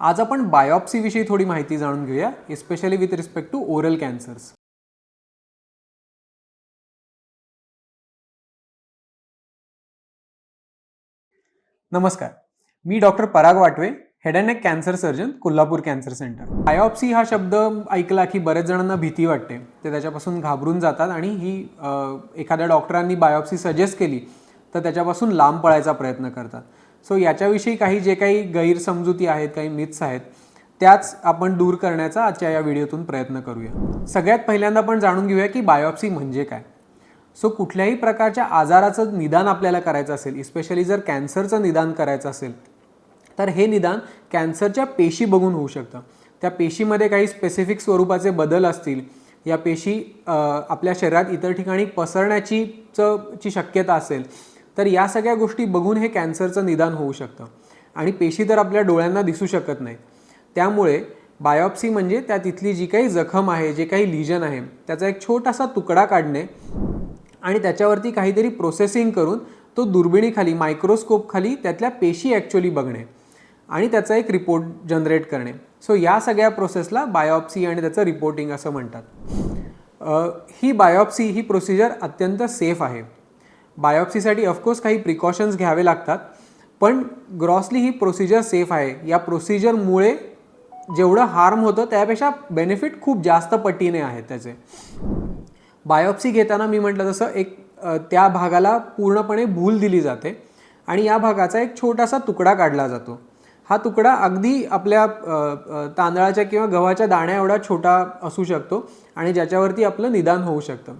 आज आपण बायोप्सीविषयी थोडी माहिती जाणून घेऊया especially with respect to oral cancers नमस्कार. मी doctor Parag Watve head and neck cancer surgeon Kolhapur cancer centre biopsy हा शब्द ऐकला की बरेच जणांना भीती वाटते. ते त्याच्यापासून घाबरून जातात आणि ही एखाद्या डॉक्टरांनी बायोप्सी सजेस्ट केली तर त्याच्यापासून लांब पळायचा प्रयत्न करतात. सो याच्याविषयी काही जे काही गैरसमजुती आहेत काही मिथ्स आहेत त्याच आपण दूर करण्याचा आजच्या या व्हिडिओतून प्रयत्न करूया. सगळ्यात पहिल्यांदा आपण जाणून घेऊया की बायोप्सी म्हणजे काय. सो कुठल्याही प्रकारच्या आजाराचं निदान आपल्याला करायचं असेल इस्पेशली जर कॅन्सरचं निदान करायचं असेल तर हे निदान कॅन्सरच्या पेशी बघून होऊ शकतं. त्या पेशीमध्ये काही स्पेसिफिक स्वरूपाचे बदल असतील या पेशी आपल्या शरीरात इतर ठिकाणी पसरण्याची च ची शक्यता असेल तर या सगळ्या गोष्टी बघून हे कॅन्सरचं निदान होऊ शकतं. आणि पेशी तर आपल्या डोळ्यांना दिसू शकत नाही त्यामुळे बायोप्सी म्हणजे त्या तिथली जी काही जखम आहे जे काही लिजन आहे त्याचा एक छोटासा तुकडा काढणे आणि त्याच्यावरती काहीतरी प्रोसेसिंग करून तो दुर्बिणीखाली मायक्रोस्कोपखाली त्यातल्या पेशी ॲक्च्युली बघणे आणि त्याचा एक रिपोर्ट जनरेट करणे. सो या सगळ्या प्रोसेसला बायोप्सी आणि त्याचं रिपोर्टिंग असं म्हणतात. ही बायोप्सी ही प्रोसिजर अत्यंत सेफ आहे. बायोप्सीसाठी ऑफकोर्स काही प्रिकॉशन्स घ्यावे लागतात पण ग्रॉसली ही प्रोसिजर सेफ आहे. या प्रोसिजरमुळे जेवढं हार्म होतं त्यापेक्षा बेनिफिट खूप जास्त पटीने आहेत त्याचे. बायोप्सी घेताना मी म्हटलं तसं एक त्या भागाला पूर्णपणे भूल दिली जाते आणि या भागाचा एक छोटासा तुकडा काढला जातो. हा तुकडा अगदी आपल्या तांदळाच्या किंवा गव्हाच्या दाण्या एवढा छोटा असू शकतो आणि ज्याच्यावरती आपलं निदान होऊ शकतं.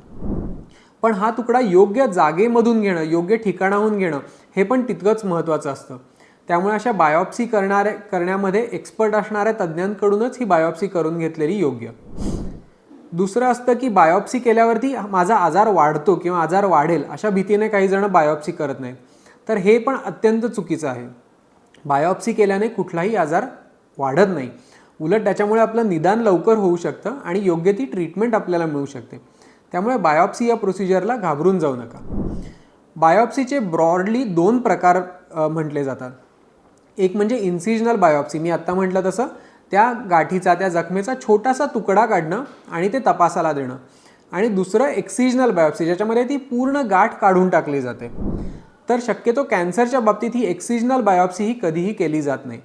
पण हा तुकडा योग्य जागेमधून घेणं योग्य ठिकाणाहून घेणं हे पण तितकंच महत्त्वाचं असतं. त्यामुळे अशा बायोप्सी करणाऱ्या करण्यामध्ये एक्सपर्ट असणाऱ्या तज्ज्ञांकडूनच ही बायोप्सी करून घेतलेली योग्य. दुसरं असतं की बायोप्सी केल्यावरती माझा आजार वाढतो किंवा आजार वाढेल अशा भीतीने काही जण बायोप्सी करत नाहीत. तर हे पण अत्यंत चुकीचं आहे. बायोप्सी केल्याने कुठलाही आजार वाढत नाही. उलट त्याच्यामुळे आपलं निदान लवकर होऊ शकतं आणि योग्य ती ट्रीटमेंट आपल्याला मिळू शकते. त्यामुळे बायोप्सी या प्रोसिजरला घाबरून जाऊ नका. बायोप्सीचे ब्रॉडली दोन प्रकार म्हटले जातात. एक म्हणजे इन्सिजनल बायोप्सी मी आत्ता म्हटलं तसं. त्या गाठीचा त्या जखमेचा छोटासा तुकडा काढणं आणि ते तपासाला देणं. आणि दुसरं एक्सिजनल बायोप्सी ज्याच्यामध्ये ती पूर्ण गाठ काढून टाकली जाते. तर शक्यतो कॅन्सरच्या बाबतीत ही एक्सिजनल बायोप्सी ही कधीही केली जात नाही.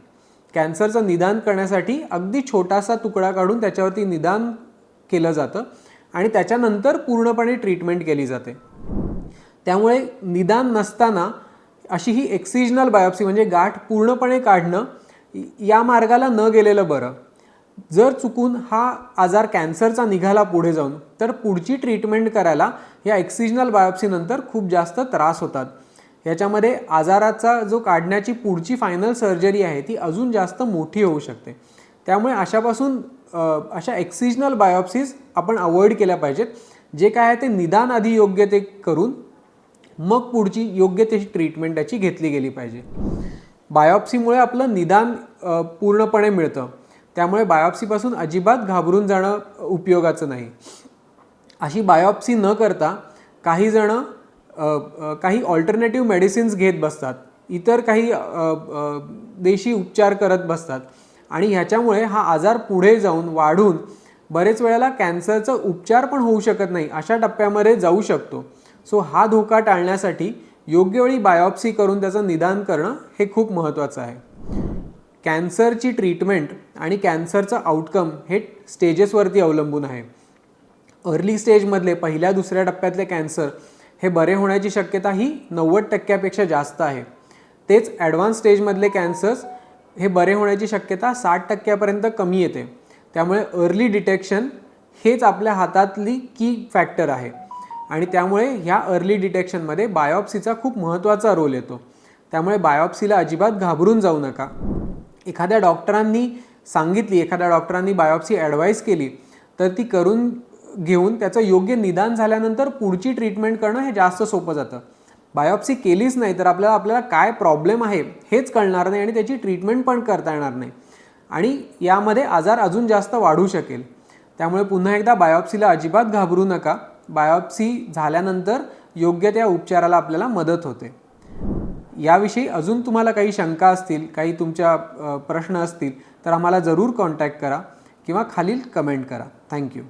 कॅन्सरचं निदान करण्यासाठी अगदी छोटासा तुकडा काढून त्याच्यावरती निदान केलं जातं. आणि त्याच्यानंतर पूर्णपणे ट्रीटमेंट केली जाते. त्यामुळे निदान नसताना अशी ही एक्सिजनल बायोप्सी म्हणजे गाठ पूर्णपणे काढणं या मार्गाला न गेलेलं बरं. जर चुकून हा आजार कॅन्सरचा निघाला पुढे जाऊन तर पुढची ट्रीटमेंट करायला या एक्सिजनल बायोप्सीनंतर खूप जास्त त्रास होतात. याच्यामध्ये आजाराचा जो काढण्याची पुढची फायनल सर्जरी आहे ती अजून जास्त मोठी होऊ शकते. त्यामुळे अशापासून अशा एक्सिजनल बायोप्सीज आपण अवॉइड केल्या पाहिजेत. जे काय आहे ते निदान आधी योग्य ते करून मग पुढची योग्य त्याची ट्रीटमेंट त्याची घेतली गेली पाहिजे. बायोप्सीमुळे आपलं निदान पूर्णपणे मिळतं. त्यामुळे बायोप्सीपासून अजिबात घाबरून जाणं उपयोगाचं नाही. अशी बायोप्सी न करता काही जणं काही ऑल्टरनेटिव्ह मेडिसिन्स घेत बसतात. इतर काही देशी उपचार करत बसतात. आणि ह्याच्यामुळे हा आजार पुढे जाऊन वाढून बरेच वेळेला कॅन्सरचा उपचार पण होऊ शकत नाही अशा टप्प्यामध्ये जाऊ शकतो. सो हा धोका टाळण्यासाठी योग्य वेळी बायोप्सी करून त्याचं निदान करणं हे खूप महत्त्वाचं आहे. कॅन्सरची ट्रीटमेंट आणि कॅन्सरचं आउटकम हे स्टेजेसवरती अवलंबून आहे. अर्ली स्टेजमधले पहिल्या दुसऱ्या टप्प्यातले कॅन्सर हे बरे होण्याची शक्यता ही नव्वद टक्क्यापेक्षा जास्त आहे. तेच ॲडव्हान्स स्टेजमधले कॅन्सर्स हे बरे होण्याची शक्यता साठ टक्क्यापर्यंत कमी येते. त्यामुळे अर्ली डिटेक्शन हेच आपल्या हातातली की फॅक्टर आहे. आणि त्यामुळे ह्या अर्ली डिटेक्शनमध्ये बायोप्सीचा खूप महत्त्वाचा रोल येतो. त्यामुळे बायोप्सीला अजिबात घाबरून जाऊ नका. एखाद्या डॉक्टरांनी सांगितली एखाद्या डॉक्टरांनी बायोप्सी ॲडवाईस केली तर ती करून घेऊन त्याचं योग्य निदान झाल्यानंतर पुढची ट्रीटमेंट करणं हे जास्त सोपं जातं. बायोप्सी केलीच नाही तर आपल्याला आपल्याला काय प्रॉब्लेम आहे हेच कळणार नाही आणि त्याची ट्रीटमेंट पण करता येणार नाही. आणि यामध्ये आजार अजून जास्त वाढू शकेल. त्यामुळे पुन्हा एकदा बायोप्सीला अजिबात घाबरू नका. बायोप्सी झाल्यानंतर योग्य त्या उपचाराला आपल्याला मदत होते. याविषयी अजून तुम्हाला काही शंका असतील काही तुमच्या प्रश्न असतील तर आम्हाला जरूर कॉन्टॅक्ट करा किंवा खालील कमेंट करा. थँक्यू